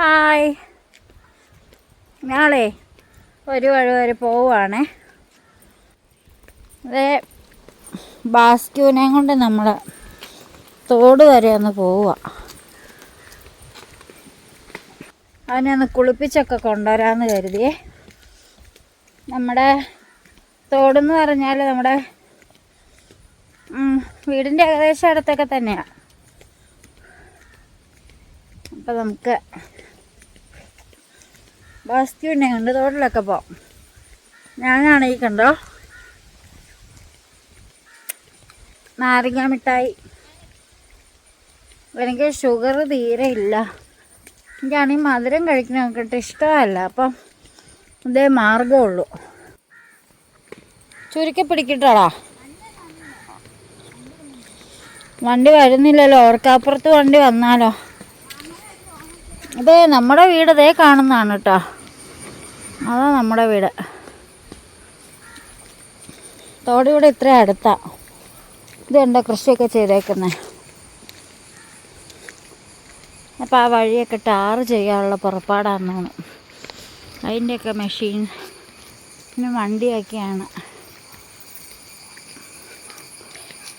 Hi. ഞങ്ങളേ ഒരു വഴി വരെ പോവുകയാണേ അതേ ബാസ്ക്യൂനെ കൊണ്ട് നമ്മൾ തോട് വരെ ഒന്ന് പോവുക അവനെ ഒന്ന് കുളിപ്പിച്ചൊക്കെ കൊണ്ടുവരാമെന്ന് കരുതിയേ. നമ്മുടെ തോടെന്ന് പറഞ്ഞാൽ നമ്മുടെ വീടിന്റെ ഏകദേശം അടുത്തൊക്കെ തന്നെയാണ് അപ്പം നമുക്ക് ബാസ്ക്യൂനെ കണ്ട് തോട്ടിലൊക്കെ പോവാം ഞാനാണ് ഈ കണ്ടോ? നാരങ്ങ മിഠായി. എനിക്ക് ഷുഗർ തീരെ ഇല്ല. എനിക്കാണെങ്കിൽ മധുരം കഴിക്കണമൊക്കെ ഇഷ്ടമല്ല. അപ്പം ഇതേ മാർഗമുള്ളൂ ചുരുക്കി പിടിക്കട്ടോടാ. വണ്ടി വരുന്നില്ലല്ലോ. ഓർക്കാപ്പുറത്ത് വണ്ടി വന്നാലോ. ഇതേ നമ്മുടെ വീട് ഇതേ കാണുന്നതാണ് കേട്ടോ. അതാ നമ്മുടെ വീട്. തോടിവിടെ ഇത്ര അടുത്താ. ഇത് കണ്ടോ കൃഷിയൊക്കെ ചെയ്തേക്കുന്നത് അപ്പോൾ ആ വഴിയൊക്കെ ടാറ് ചെയ്യാനുള്ള പുറപ്പാടാന്ന് തോന്നുന്നു അതിന്റെയൊക്കെ മെഷീൻ. പിന്നെ വണ്ടിയൊക്കെയാണ്.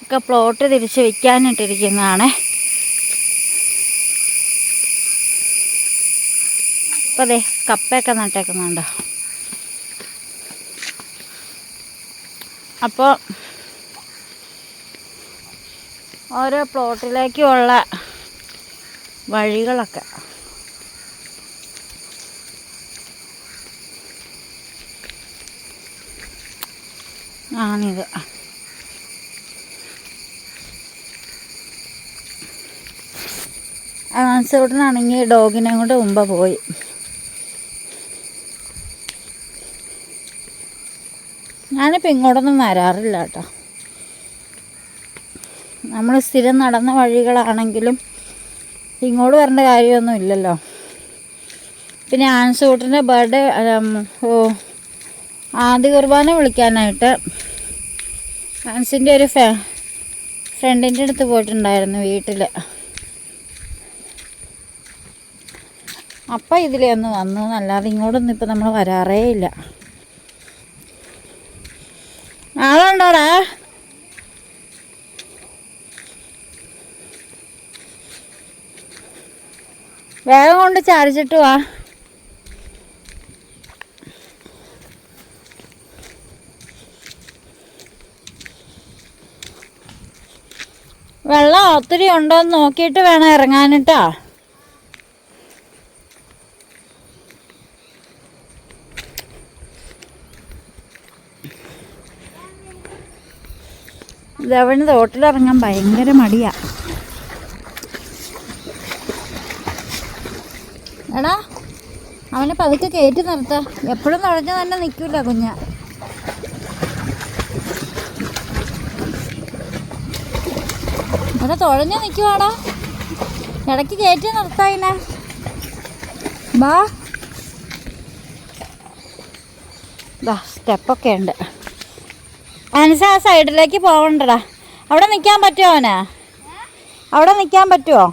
ഒക്കെ പ്ലോട്ട് തിരിച്ച് വിൽക്കാനിട്ടിരിക്കുന്നതാണേ. അപ്പോൾ അതെ കപ്പയൊക്കെ നട്ടേക്കുന്നുണ്ടോ. അപ്പോൾ ഓരോ പ്ലോട്ടിലേക്കുമുള്ള വഴികളൊക്കെ. ആണിത്. ആൻസൂട്ടനാണെങ്കിൽ ഡോഗിനെ കൊണ്ട് മുമ്പ് പോയി. ഞാനിപ്പോൾ ഇങ്ങോട്ടൊന്നും വരാറില്ല കേട്ടോ. നമ്മൾ സ്ഥിരം നടന്ന വഴികളാണെങ്കിലും ഇങ്ങോട്ട് വരേണ്ട കാര്യമൊന്നും ഇല്ലല്ലോ. പിന്നെ ആൻസൂട്ടിന്റെ ബർത്ത്ഡേ ആദ്യ കുർബാന വിളിക്കാനായിട്ട് ആൻസിന്റെ ഒരു ഫെ ഫ്രണ്ടിന്റെ അടുത്ത് പോയിട്ടുണ്ടായിരുന്നു വീട്ടിൽ അപ്പം ഇതിലേ ഒന്ന് വന്നു. എന്നല്ലാതെ ഇങ്ങോട്ടൊന്നും ഇപ്പം നമ്മൾ വരാറേ ഇല്ല. ആളുണ്ടോടാ വേഗം കൊണ്ട് ചാരിച്ചിട്ട് വാ. വെള്ളം ഒത്തിരി ഉണ്ടോ എന്ന് നോക്കിയിട്ട് വേണം ഇറങ്ങാനിട്ടാ. ഇതവന് തോട്ടിലിറങ്ങാൻ ഭയങ്കര മടിയാ. എടാ അവനെ പതുക്കെ കയറ്റി നിർത്ത. എപ്പോഴും നുഴഞ്ഞു തന്നെ നിൽക്കില്ല കുഞ്ഞ. അവിടെ തുഴഞ്ഞു നിൽക്കുവാടാ. ഇടയ്ക്ക് കയറ്റി നിർത്തായിനെ ബാ. സ്റ്റെപ്പൊക്കെ ഉണ്ട്. അനസ ആ സൈഡിലേക്ക് പോവണ്ടടാ. അവിടെ നിൽക്കാൻ പറ്റുമോ അവന്? അവിടെ നിൽക്കാൻ പറ്റുമോ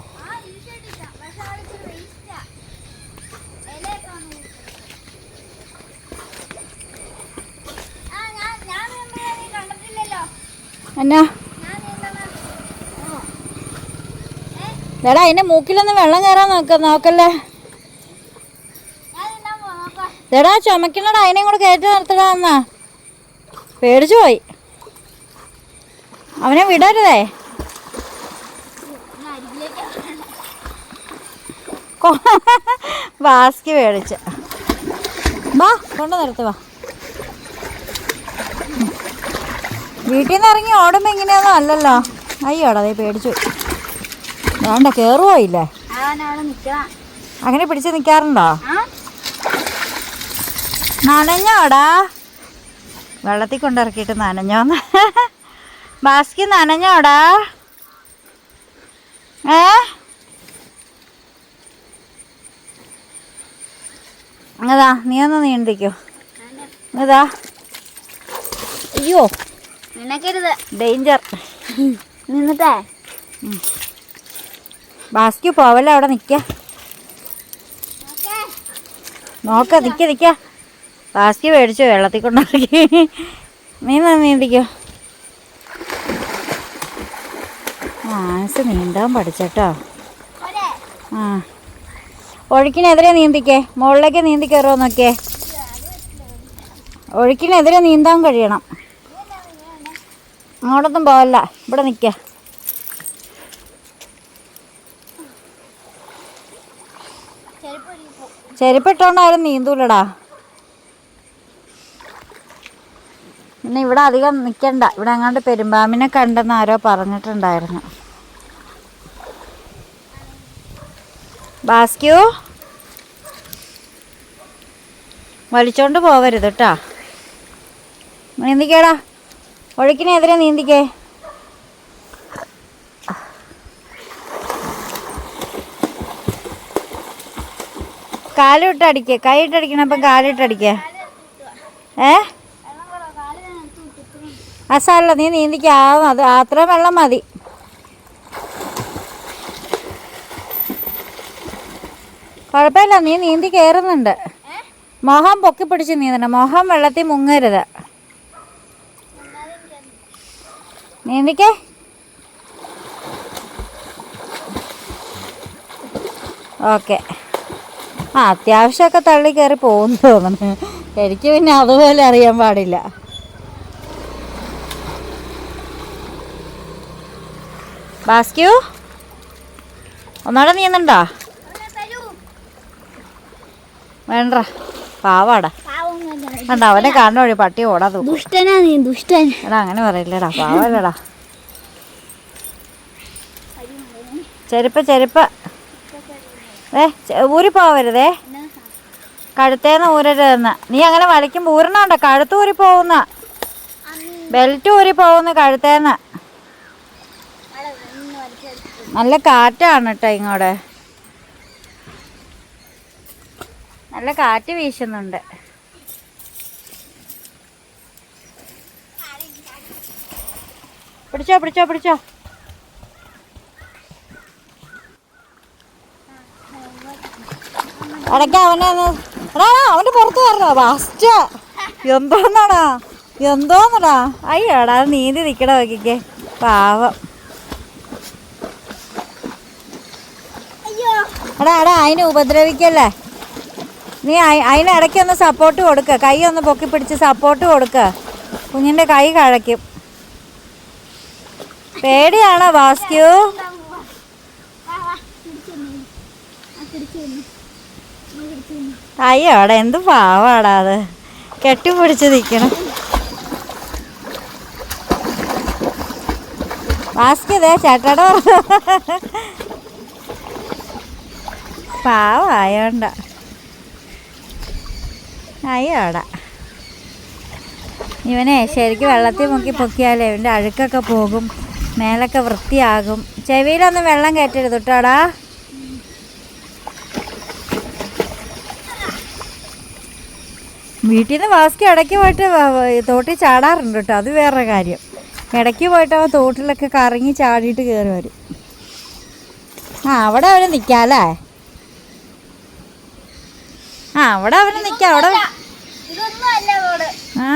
എന്നാ എടാ അതിന്റെ മൂക്കിലൊന്നും വെള്ളം കയറാൻ നോക്ക നോക്കല്ലേ? എടാ ചുമക്കണടാ അതിനെയും കൂടെ കയറ്റി നിർത്തടാ എന്നാ. പേടിച്ചു പോയി. അവനെ വിടരുതേ. ബാസ്കി മേടിച്ച് വാ കൊണ്ട് നിർത്തു വാ. വീട്ടിൽ നിന്ന് ഇറങ്ങി ഓടുമ്പോൾ ഇങ്ങനെയൊന്നും അല്ലല്ലോ. അയ്യോടാ അതേ പേടിച്ചു വേണ്ട കയറുവോ ഇല്ലേ? അങ്ങനെ പിടിച്ച് നിൽക്കാറുണ്ടോ നനഞ്ഞോടാ. വെള്ളത്തിൽ കൊണ്ടിറക്കിയിട്ട് നനഞ്ഞോന്ന്. ബാസ്കി നനഞ്ഞോടാ. ഏ? അതാ നീ ഒന്ന് നീണ്ടിക്കോ അതാ അയ്യോ. നിനക്കരുത് ഡേഞ്ചർ നിന്നിട്ടേ. ബാസ്കി പോവല്ലേ അവിടെ നിൽക്ക നോക്ക നിക്ക നിക്ക. ബാസ്കി മേടിച്ചു? വെള്ളത്തിൽ കൊണ്ടിറക്കി മീൻ നീന്തിക്കോ ആൻസ് നീന്താൻ പഠിച്ചട്ടോ. ആ. ഒഴുക്കിനെതിരെ നീന്തിക്കേ. മുകളിലേക്ക് നീന്തി കയറുമോ നോക്കിയേ. ഒഴുക്കിനെതിരെ നീന്താൻ കഴിയണം. അങ്ങോട്ടൊന്നും പോവല്ല. ഇവിടെ നിൽക്ക ചെരുപ്പിട്ടോണ്ടാരും നീന്തൂലടാ. പിന്നെ ഇവിടെ അധികം നിൽക്കണ്ട ഇവിടെ അങ്ങാണ്ട് പെരുമ്പാമ്പിനെ കണ്ടെന്ന് ആരോ പറഞ്ഞിട്ടുണ്ടായിരുന്നു. ബാസ്ക്യൂ? വലിച്ചോണ്ട് പോവരുത് കേട്ടാ നീന്തിക്കേടാ. ഒഴുക്കിനെതിരെ നീന്തിക്കേ. കാലിട്ടടിക്കേ അപ്പം കാലിട്ടടിക്കേ. ഏ? അസാരല്ല നീ നീന്തിക്കാവും അത് അത്ര വെള്ളം മതി. കുഴപ്പമില്ല നീ നീന്തി കയറുന്നുണ്ട് മോഹം പൊക്കി പിടിച്ച് നീന്തണം. മോഹം വെള്ളത്തിൽ മുങ്ങരുത്. നീന്തിക്കേ. ഓക്കെ. ആ അത്യാവശ്യമൊക്കെ തള്ളി കയറി പോകുന്നു തോന്നുന്നു. എനിക്ക് പിന്നെ അതുപോലെ അറിയാൻ പാടില്ല. ബാസ്ക്യൂ ഒന്നാടെ നീന്തണ്ടോ വേണ്ട പാവാടാ. വേണ്ട അവനെ കാണണ വഴി പട്ടി ഓടാ ദുഷ്ടനാ നീ ദുഷ്ടൻ. എടാ അങ്ങനെ പറയില്ലടാ പാവല്ലടാ. ചെരുപ്പ് ചെരുപ്പ്. ഏ ഊരി പോവരുതേ. കഴുത്തേന്ന് ഊരരുതെന്ന്. നീ അങ്ങനെ വലിക്കുമ്പോൾ ഊരണുണ്ടോ കഴുത്ത് ഊരി പോകുന്ന ബെൽറ്റ് ഊരി പോവുന്ന കഴുത്തേന്ന്. നല്ല കാറ്റാണ് കേട്ടോ ഇങ്ങോട്ട് നല്ല കാറ്റ് വീശുന്നുണ്ട്. പിടിച്ചോ പിടിച്ചോ പിടിച്ചോ. ഇടയ്ക്ക് അവനെ എടാ പുറത്ത് കയറോ ഫസ്റ്റ് എന്തോന്നാടാ? എന്തോന്നടാ? അയ്യോടാ നീന്തി നിൽക്കണ നോക്കിക്കേ. പാവം. എടാ എടാ അതിനെ ഉപദ്രവിക്കല്ലേ? നീ അതിന് ഇടയ്ക്ക് ഒന്ന് സപ്പോർട്ട് കൊടുക്ക. കൈ ഒന്ന് പൊക്കി പിടിച്ച് സപ്പോർട്ട് കൊടുക്ക. കുഞ്ഞിന്റെ കൈ കഴയ്ക്കും. പേടിയാണോ വാസ്ക്യു? അയ്യോടെ എന്ത് പാവാടാ അത്. കെട്ടിപ്പിടിച്ച് നിൽക്കണം വാസ്ക്യതേ ചേട്ടാടോ പാവായോണ്ട. അയ്യോടാ ഇവനെ ശരിക്കും വെള്ളത്തിൽ മുക്കി പൊക്കിയാലേ ഇവന്റെ അഴുക്കൊക്കെ പോകും മേലൊക്കെ വൃത്തിയാകും. ചെവിയിലൊന്നും വെള്ളം കയറ്റരുത് കേട്ടോടാ വീട്ടിൽ നിന്ന് വാസ്കി ഇടയ്ക്ക് പോയിട്ട് തോട്ടിൽ ചാടാറുണ്ട് കേട്ടോ അത് വേറെ കാര്യം. ഇടയ്ക്ക് പോയിട്ട് അവൻ തോട്ടിലൊക്കെ കറങ്ങി ചാടിയിട്ട് കയറി വരും. ആ അവിടെ അവന് നിൽക്കാല്ലേ ആ അവിടെ അവന് നിൽക്കാം അവിടെ ആ?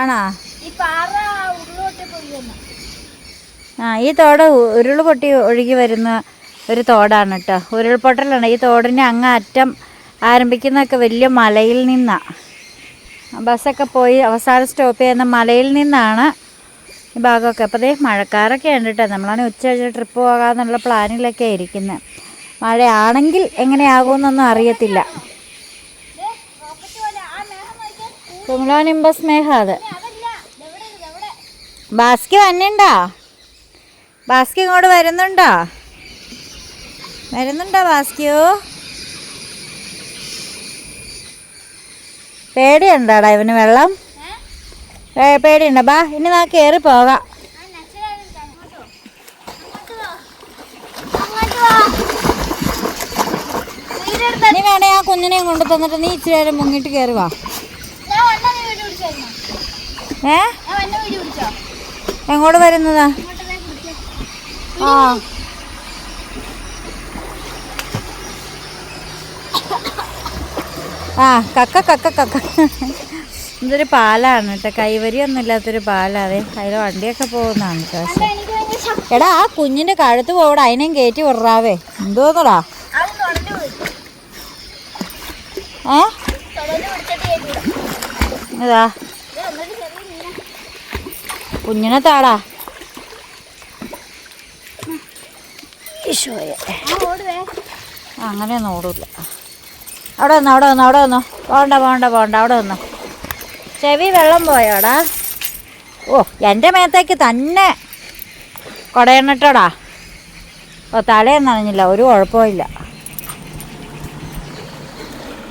ആണോ? ആ ഈ തോട് ഉരുൾ പൊട്ടി ഒഴുകി വരുന്ന ഒരു തോടാണ് കേട്ടോ ഉരുൾപൊട്ടലാണ്. ഈ തോടിന്റെ അങ്ങ് അറ്റം ആരംഭിക്കുന്നൊക്കെ വലിയ മലയിൽ നിന്നാണ് ബസ്സൊക്കെ പോയി അവസാനം സ്റ്റോപ്പ് ചെയ്യുന്ന മലയിൽ നിന്നാണ് ഈ ഭാഗമൊക്കെ. അപ്പോൾ ദേ മഴക്കാരൊക്കെ ഉണ്ട് കേട്ടോ നമ്മളാണ് ഉച്ച കഴിഞ്ഞ് ട്രിപ്പ് പോകാമെന്നുള്ള പ്ലാനിലൊക്കെ ഇരിക്കുന്നത് മഴയാണെങ്കിൽ എങ്ങനെയാകുമെന്നൊന്നും അറിയത്തില്ല. കുമിളോനിമ്പസ് മേഘ അത്. ബാസ്കി വന്നിണ്ടോ? ബാസ്കി ഇങ്ങോട്ട് വരുന്നുണ്ടോ? വരുന്നുണ്ടോ ബാസ്കിയോ പേടിയുണ്ടാടാ ഇവന് വെള്ളം? പേടിയുണ്ടോ? ബാ ഇനി നാ കയറി പോകാം. നീ വേണേ ആ കുഞ്ഞിനെയും കൊണ്ടു തന്നിട്ട് നീ ഇച്ചിരി നേരം മുങ്ങിട്ട് കയറി വാ. ഏ? എങ്ങോട്ട് വരുന്നതാ? ആ. ആ കക്ക കക്ക കക്ക. ഇതൊരു പാലാണ് കേട്ടോ. കൈവരി ഇല്ലാത്തൊരു പാലാതെ അതിൽ വണ്ടിയൊക്കെ പോകുന്നതാണ് പക്ഷെ എടാ ആ കുഞ്ഞിന്റെ കഴുത്ത് പോവിടെ. അതിനെയും കയറ്റി വിടാവേ എന്തോന്നടാ? ഏതാ? ഏ കുഞ്ഞിനെ താടാ. ഈശോയെ. അങ്ങനെയൊന്നും ഓടില്ല അവിടെ വന്നോ അവിടെ വന്നോ അവിടെ വന്നോ. പോണ്ട പോണ്ട പോണ്ട. അവിടെ വന്നോ. ചെവി വെള്ളം പോയോടാ. ഓ എന്റെ മേത്തേക്ക് തന്നെ കുടയണിട്ടോടാ. ഓ തലയും നനഞ്ഞില്ല ഒരു കുഴപ്പമില്ല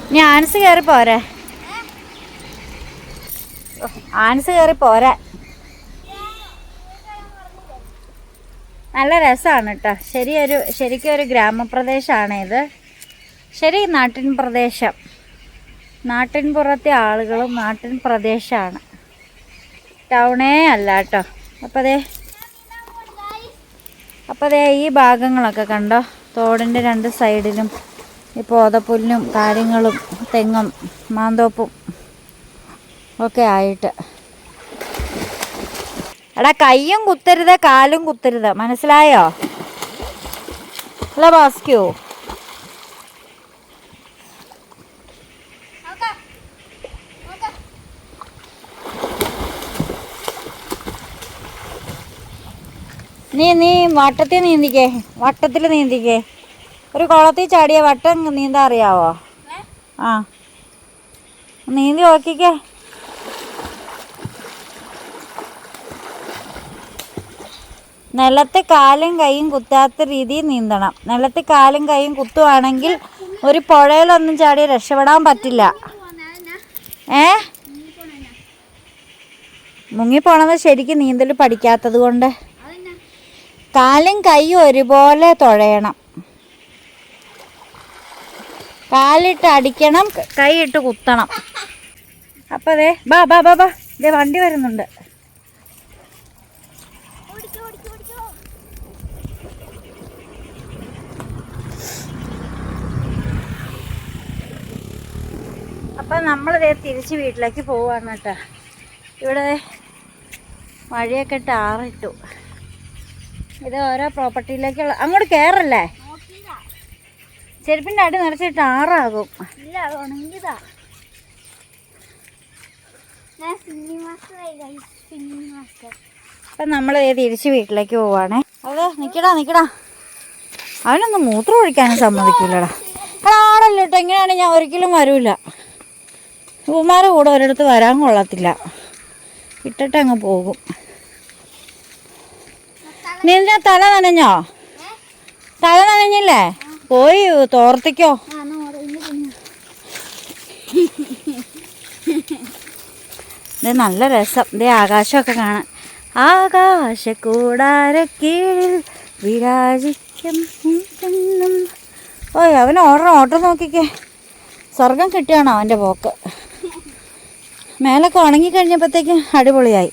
ഇനി ആൻസ് കയറി പോരെ. ആൻസ് കയറി പോരെ. നല്ല രസമാണ് കേട്ടോ ശരിയൊരു ശരിക്കും ഒരു ഗ്രാമപ്രദേശമാണ് ഇത്. ശരി നാട്ടിൻ പ്രദേശം. നാട്ടിൻ പുറത്തെ ആളുകളും നാട്ടിൻ പ്രദേശമാണ് ടൗണേ അല്ല കേട്ടോ അപ്പോൾ അതേ അപ്പോൾ അതേ ഈ ഭാഗങ്ങളൊക്കെ കണ്ടോ? തോടിന്റെ രണ്ട് സൈഡിലും ഈ പോതപ്പുല്ലും കാര്യങ്ങളും തെങ്ങും മാന്തോപ്പും ഒക്കെ ആയിട്ട്. എടാ കയ്യും കുത്തരുത് കാലും കുത്തരുത്. മനസ്സിലായോ? അല്ല ബാസ്ക്യോ. നീ നീ വട്ടത്തിൽ നീന്തിക്കേ. വട്ടത്തിൽ നീന്തിക്കേ. ഒരു കുളത്തിൽ ചാടിയ വട്ടം നീന്താ അറിയാവോ? ആ. നീന്തി നോക്കിക്കേ. നിലത്ത് കാലും കൈയും കുത്താത്ത രീതിയിൽ നീന്തണം. നിലത്ത് കാലും കൈയും കുത്തുവാണെങ്കിൽ ഒരു പുഴയിലൊന്നും ചാടി രക്ഷപ്പെടാൻ പറ്റില്ല. ഏ? മുങ്ങിപ്പോണത് ശരിക്കും നീന്തൽ പഠിക്കാത്തത് കൊണ്ട്. കാലും കൈയും ഒരുപോലെ തുഴയണം. കാലിട്ട് അടിക്കണം കൈയിട്ട് കുത്തണം. അപ്പോൾ അതെ ബാ ബാ ബാ ബാ ഇതേ വണ്ടി വരുന്നുണ്ട്. അപ്പൊ നമ്മളിതേ തിരിച്ച് വീട്ടിലേക്ക് പോവാണ് കേട്ടോ. ഇവിടെ മഴയൊക്കെ ഇട്ട് ആറിട്ടു. ഇത് ഓരോ പ്രോപ്പർട്ടിയിലേക്കുള്ള അങ്ങോട്ട് കയറല്ലേ ചെരുപ്പിന്റെ അടി നിറച്ചിട്ട് ആറാകും. അപ്പം നമ്മൾ തിരിച്ച് വീട്ടിലേക്ക് പോവാണേ. അതെ നിക്കടാ നിക്കടാ. അവനൊന്നും മൂത്രം ഒഴിക്കാനും സമ്മതിക്കില്ലടാ ആടല്ലോ കേട്ടോ എങ്ങനെയാണ് ഞാൻ ഒരിക്കലും വരൂല. ഉമാരെ കൂടെ ഒരിടത്ത് വരാൻ കൊള്ളത്തില്ല. ഇട്ടിട്ട് അങ്ങ് പോകും. നിന്റെ തല നനഞ്ഞോ? തല നനഞ്ഞില്ലേ? പോയി തോർത്തിക്കോ. ഇത് നല്ല രസം. ഇതേ ആകാശമൊക്കെ കാണാൻ. ആകാശ കൂടാരക്കീഴിൽ വിരാജിക്കും ഓ അവൻ ഓർഡർ ഓട്ടം നോക്കിക്കേ. സ്വർഗം കിട്ടിയാണോ അവന്റെ പോക്ക്? മേലൊക്കെ ഉണങ്ങി കഴിഞ്ഞപ്പോഴത്തേക്കും അടിപൊളിയായി.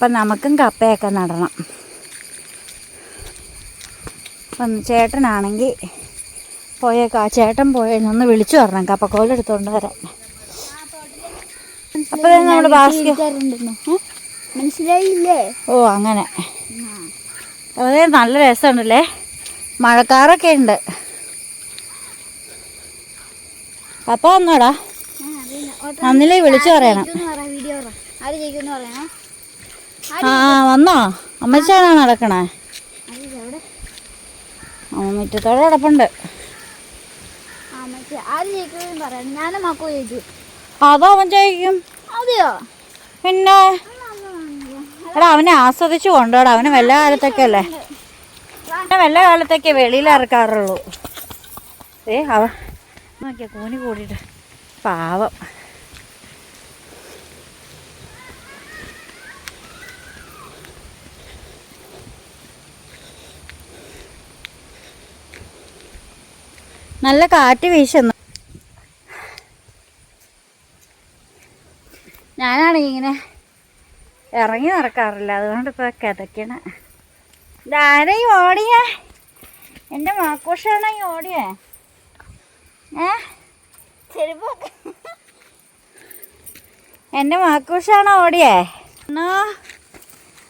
അപ്പം നമുക്കും കപ്പയൊക്കെ നടണം. അപ്പം ചേട്ടനാണെങ്കിൽ പോയേക്കാ ചേട്ടൻ പോയെന്നൊന്ന് വിളിച്ചു പറഞ്ഞ കപ്പക്കോലെടുത്തോണ്ട് വരാം വരാൻ. അപ്പൊ നമ്മുടെ ബാസ്കറ്റ് മനസ്സിലായില്ലേ? ഓ അങ്ങനെ. അതെ നല്ല രസമുണ്ടല്ലേ? മഴക്കാറൊക്കെ ഉണ്ട്. അപ്പൊ വന്നോടാ. അന്നിലേ വിളിച്ചു പറയണം. വീഡിയോ ആര് ജയിക്കുമെന്ന് പറയണേ? ആ ആ, വന്നോ? അമ്മച്ചാണോ നടക്കണേ. അമ്മ മുറ്റത്തോടെ കിടപ്പുണ്ട്. ആ അതോ അവൻ ചോദിക്കും? പിന്നെ? എടാ അവനെ ആസ്വദിച്ചു കൊണ്ടോടാ അവന് വല്ല കാലത്തൊക്കെ അല്ലേ? അവനെ വല്ല കാലത്തൊക്കെ വെളിയിൽ ഇറക്കാറുള്ളൂ. ഏ അവ നോക്കിയാ കൂനി കൂടിയിട്ട്. പാവം. നല്ല കാറ്റ് വീശുന്നു. ഞാനാണെങ്കിൽ ഇങ്ങനെ ഇറങ്ങി നടക്കാറില്ല. അതുകൊണ്ട് ഇപ്പോൾ കിതയ്ക്കണ ഇതാരെയും ഓടിയേ? എന്റെ മാക്കോഷാണ് ഈ ഓടിയേ? ഏ? ചെരുപ്പ് എന്റെ മാക്കൂഷാണോ ഓടിയേ? എന്നാ?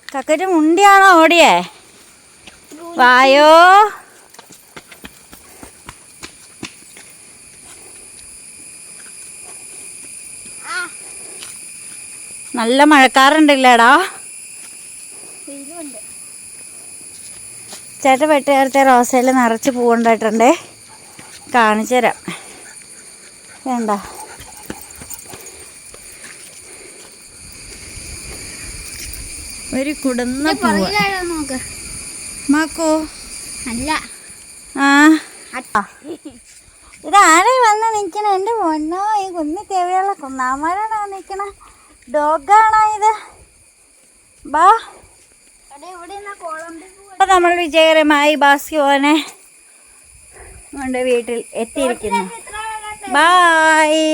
കക്കറ്റ് മുണ്ടിയാണോ ഓടിയേ? വായോ? നല്ല മഴക്കാറുണ്ടല്ലേടാ? ചേട്ട ചേട്ടൻ വെട്ടുകാരത്തെ റോസയിൽ നിറച്ച് പൂവുണ്ടായിട്ടുണ്ടേ. കാണിച്ചു തരാം. വേണ്ട. ഒരു കുടുന്ന പൂവ്. മാക്കോ? അല്ല. ആ. ഇതാരെ വന്ന് നിൽക്കണ എന്റെ പൊന്നോ ഈ കുന്നി തേവയുള്ള കുന്നാമാരാണോ നിൽക്കണ ഡോഗാണോ ഇത് ബാ അപ്പം നമ്മൾ വിജയകരമായി ബാസ്കോനെ കൊണ്ട് വീട്ടിൽ എത്തിയിരിക്കുന്നു. ബായ്.